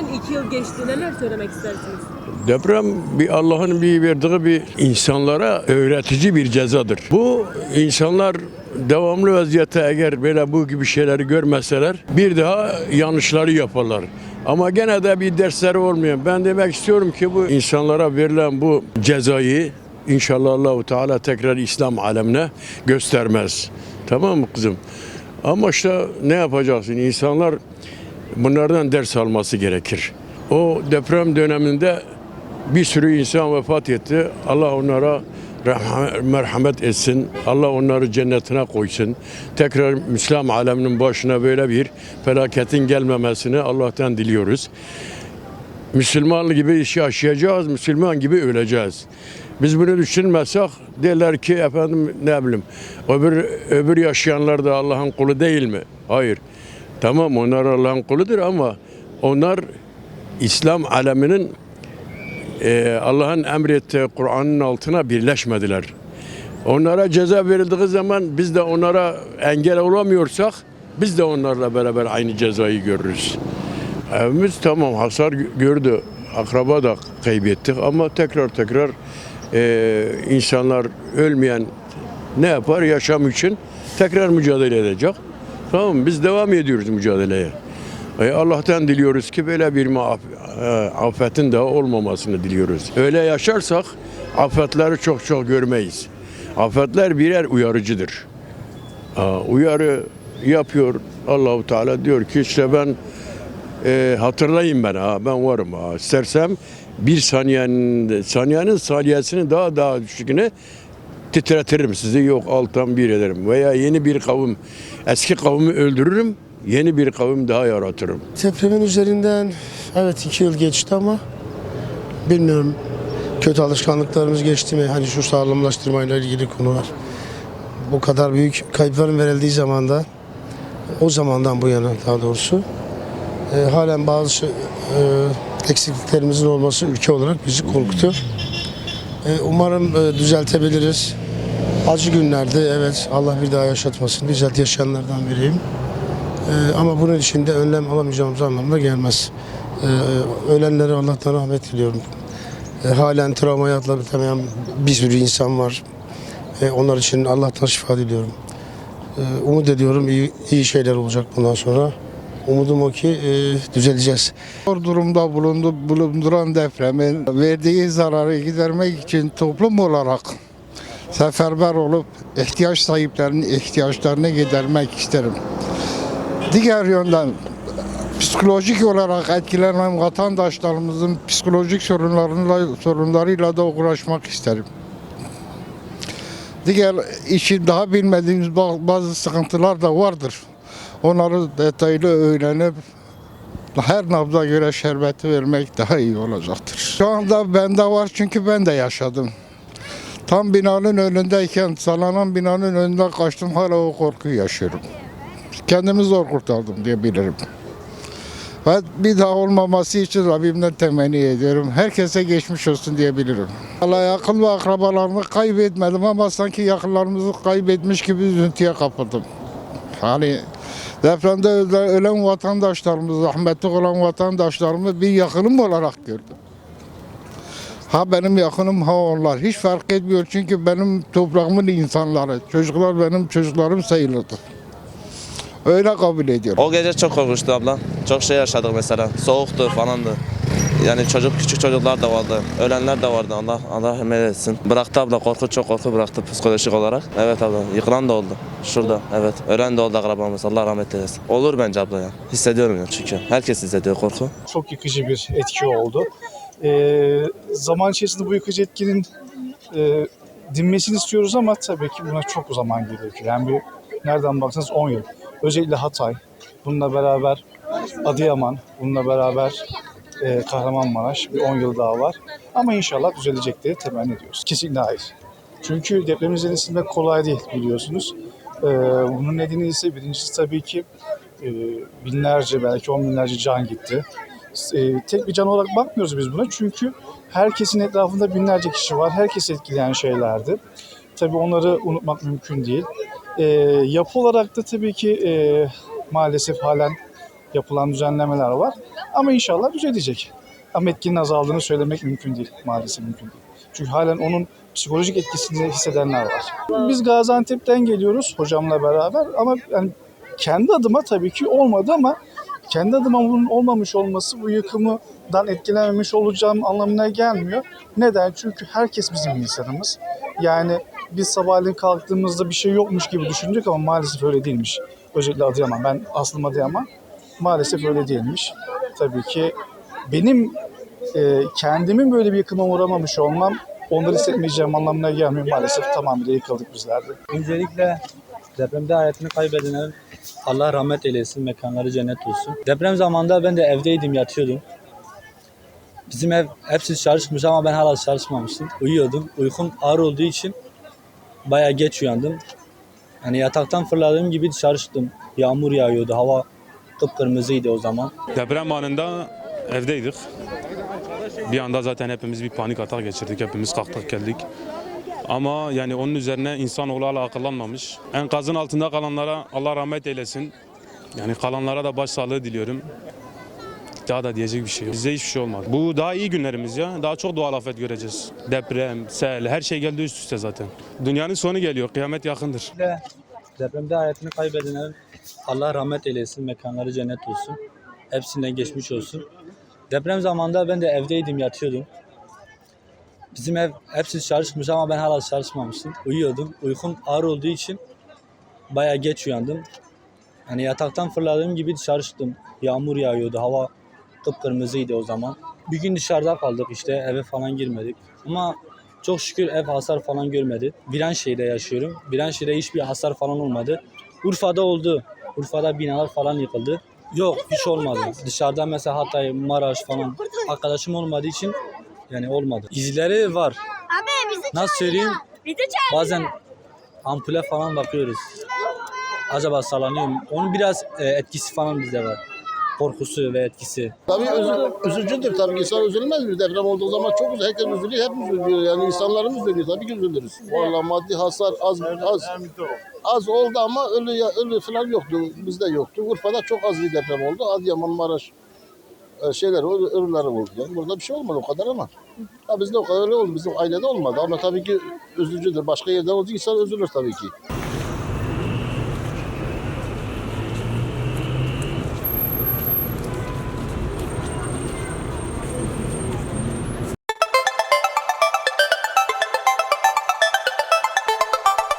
Senden iki yıl geçti. Neler söylemek istersiniz? Deprem bir Allah'ın bir verdiği bir insanlara öğretici bir cezadır. Bu insanlar devamlı vaziyette eğer böyle bu gibi şeyleri görmeseler bir daha yanlışları yaparlar. Ama gene de bir dersleri olmuyor. Ben demek istiyorum ki bu insanlara verilen bu cezayı inşallah Allahu Teala tekrar İslam alemine göstermez. Tamam mı kızım? Ama işte ne yapacaksın? İnsanlar bunlardan ders alması gerekir. O deprem döneminde bir sürü insan vefat etti. Allah onlara merhamet etsin. Allah onları cennetine koysun. Tekrar Müslüman aleminin başına böyle bir felaketin gelmemesini Allah'tan diliyoruz. Müslüman gibi iş yaşayacağız, Müslüman gibi öleceğiz. Biz bunu düşünmezsek derler ki efendim ne bileyim öbür, öbür yaşayanlar da Allah'ın kulu değil mi? Hayır. Tamam onlar Allah'ın kuludur ama onlar İslam aleminin e, Allah'ın emrettiği Kur'an'ın altına birleşmediler. Onlara ceza verildiği zaman biz de onlara engel olamıyorsak biz de onlarla beraber aynı cezayı görürüz. Evimiz tamam hasar gördü. Akraba da kaybettik ama tekrar tekrar e, insanlar ölmeyen ne yapar? Yaşam için tekrar mücadele edecek. Tamam? Biz devam ediyoruz mücadeleye. E, Allah'tan diliyoruz ki böyle bir e, afetin daha olmamasını diliyoruz. Öyle yaşarsak afetleri çok çok görmeyiz. Afetler birer uyarıcıdır. Uyarı yapıyor Allahu Teala diyor ki işte ben e, hatırlayın ben ha ben varım ha. İstersem bir saniyenin saniyenin saniyesini daha daha düşüküne titretirim sizi yok alttan bir ederim veya yeni bir kavim eski kavmi öldürürüm yeni bir kavim daha yaratırım. Depremin üzerinden evet iki yıl geçti ama bilmiyorum kötü alışkanlıklarımız geçti mi? Hani şu sağlamlaştırmayla ilgili konular. Bu kadar büyük kayıpların verildiği zamanda o zamandan bu yana daha doğrusu e, halen bazı e, eksikliklerimizin olması ülke olarak bizi korkutuyor. E, umarım e, düzeltebiliriz. Acı günlerde evet Allah bir daha yaşatmasın. Bizzat yaşayanlardan biriyim. Ee, ama bunun için de önlem alamayacağımız anlamına gelmez. Ee, ölenlere Allah'tan rahmet diliyorum. Ee, halen travmayı atlatamayan bir sürü insan var. Ee, onlar için Allah'tan şifa diliyorum. Ee, umut ediyorum iyi, iyi şeyler olacak bundan sonra. Umudum o ki e, düzeleceğiz. Zor durumda bulundu, bulunduran depremin verdiği zararı gidermek için toplum olarak seferber olup ihtiyaç sahiplerinin ihtiyaçlarını gidermek isterim. Diğer yönden psikolojik olarak etkilenen vatandaşlarımızın psikolojik sorunlarıyla, sorunlarıyla da uğraşmak isterim. Diğer işi daha bilmediğimiz ba- bazı sıkıntılar da vardır. Onları detaylı öğrenip her nabza göre şerbeti vermek daha iyi olacaktır. Şu anda bende var çünkü ben de yaşadım. Tam binanın önündeyken sallanan binanın önünden kaçtım hala o korkuyu yaşıyorum. Kendimi zor kurtardım diyebilirim. Ve bir daha olmaması için Rabbimden temenni ediyorum. Herkese geçmiş olsun diyebilirim. Allah yakın ve akrabalarımı kaybetmedim ama sanki yakınlarımızı kaybetmiş gibi üzüntüye kapıldım. Hani depremde öle- ölen vatandaşlarımız, rahmetli olan vatandaşlarımı bir yakınım olarak gördüm. Ha benim yakınım ha onlar. Hiç fark etmiyor çünkü benim toprağımın insanları. Çocuklar benim çocuklarım sayılırdı. Öyle kabul ediyorum. O gece çok korkunçtu abla. Çok şey yaşadık mesela. Soğuktu falandı. Yani çocuk küçük çocuklar da vardı. Ölenler de vardı. Allah Allah rahmet etsin. Bıraktı abla korku çok korku bıraktı psikolojik olarak. Evet abla. Yıkılan da oldu. Şurada evet. Ölen de oldu akrabamız. Allah rahmet eylesin. Olur bence abla ya. Hissediyorum ya çünkü. Herkes hissediyor korku. çok yıkıcı bir etki oldu. Ee, zaman içerisinde bu yıkıcı etkinin e, dinmesini istiyoruz ama tabii ki buna çok zaman gerekiyor. Yani bir, nereden baksanız 10 yıl. Özellikle Hatay, bununla beraber Adıyaman, bununla beraber e, Kahramanmaraş bir 10 yıl daha var. Ama inşallah düzelecek diye temenni ediyoruz. Kesinlikle hayır. Çünkü deprem izlenisinde kolay değil biliyorsunuz. Ee, bunun nedeni ise birincisi tabii ki e, binlerce belki on binlerce can gitti. E, tek bir can olarak bakmıyoruz biz buna çünkü herkesin etrafında binlerce kişi var. Herkes etkileyen şeylerdi. Tabii onları unutmak mümkün değil. E, yapı olarak da tabii ki e, maalesef halen yapılan düzenlemeler var. Ama inşallah düzelecek. Ama etkinin azaldığını söylemek mümkün değil. Maalesef mümkün değil. Çünkü halen onun psikolojik etkisini hissedenler var. Biz Gaziantep'ten geliyoruz hocamla beraber ama yani kendi adıma tabii ki olmadı ama kendi adıma bunun olmamış olması bu yıkımdan etkilenmemiş olacağım anlamına gelmiyor. Neden? Çünkü herkes bizim insanımız. Yani biz sabahleyin kalktığımızda bir şey yokmuş gibi düşündük ama maalesef öyle değilmiş. Özellikle Adıyaman. Ben aslım Adıyaman. Maalesef öyle değilmiş. Tabii ki benim e, kendimin böyle bir yıkıma uğramamış olmam onları hissetmeyeceğim anlamına gelmiyor. Maalesef tamamıyla yıkıldık bizler de. Öncelikle depremde hayatını kaybedenlerin Allah rahmet eylesin, mekanları cennet olsun. Deprem zamanında ben de evdeydim, yatıyordum. Bizim ev hepsi çalışmış ama ben hala çalışmamıştım. Uyuyordum. Uykum ağır olduğu için bayağı geç uyandım. Hani yataktan fırladığım gibi dışarı çıktım. Yağmur yağıyordu, hava kıpkırmızıydı o zaman. Deprem anında evdeydik. Bir anda zaten hepimiz bir panik atak geçirdik. Hepimiz kalktık geldik. Ama yani onun üzerine insanoğlu hala akıllanmamış. Enkazın altında kalanlara Allah rahmet eylesin. Yani kalanlara da başsağlığı diliyorum. Daha da diyecek bir şey yok. Bize hiçbir şey olmadı. Bu daha iyi günlerimiz ya. Daha çok doğal afet göreceğiz. Deprem, sel, her şey geldi üst üste zaten. Dünyanın sonu geliyor. Kıyamet yakındır. Depremde hayatını kaybedenlerin Allah rahmet eylesin, mekanları cennet olsun. Hepsinden geçmiş olsun. Deprem zamanında ben de evdeydim, yatıyordum. Bizim ev hepsi çalışmış ama ben hala çalışmamıştım. Uyuyordum. Uykum ağır olduğu için bayağı geç uyandım. Hani yataktan fırladığım gibi dışarı çıktım. Yağmur yağıyordu, hava kıpkırmızıydı o zaman. Bir gün dışarıda kaldık işte, eve falan girmedik. Ama çok şükür ev hasar falan görmedi. Viranşehir'de yaşıyorum. Viranşehir'de hiçbir hasar falan olmadı. Urfa'da oldu. Urfa'da binalar falan yıkıldı. Yok hiç olmadı. Dışarıda mesela Hatay, Maraş falan arkadaşım olmadığı için yani olmadı. İzleri var. Abi bizi Nasıl söyleyeyim? bizi. Bazen ampule falan bakıyoruz. Acaba sallanıyor mu? Onun biraz e, etkisi falan bizde var. Korkusu ve etkisi. Tabii üzü- üzücüdür tabii ki insan üzülmez mi? Deprem olduğu zaman çok üzülür. Herkes üzülüyor, hepimiz üzülüyor. Yani insanlarımız üzülüyor. Tabii ki üzülürüz. Vallahi maddi hasar az az az oldu ama ölü ölü falan yoktu. Bizde yoktu. Urfa'da çok az bir deprem oldu. Adıyaman, Maraş şeyler oldu, ölüler oldu. Yani burada bir şey olmadı o kadar ama. Ha bizde o kadar öyle oldu. Bizim ailede olmadı ama tabii ki üzücüdür. Başka yerde olduğu insan üzülür tabii ki.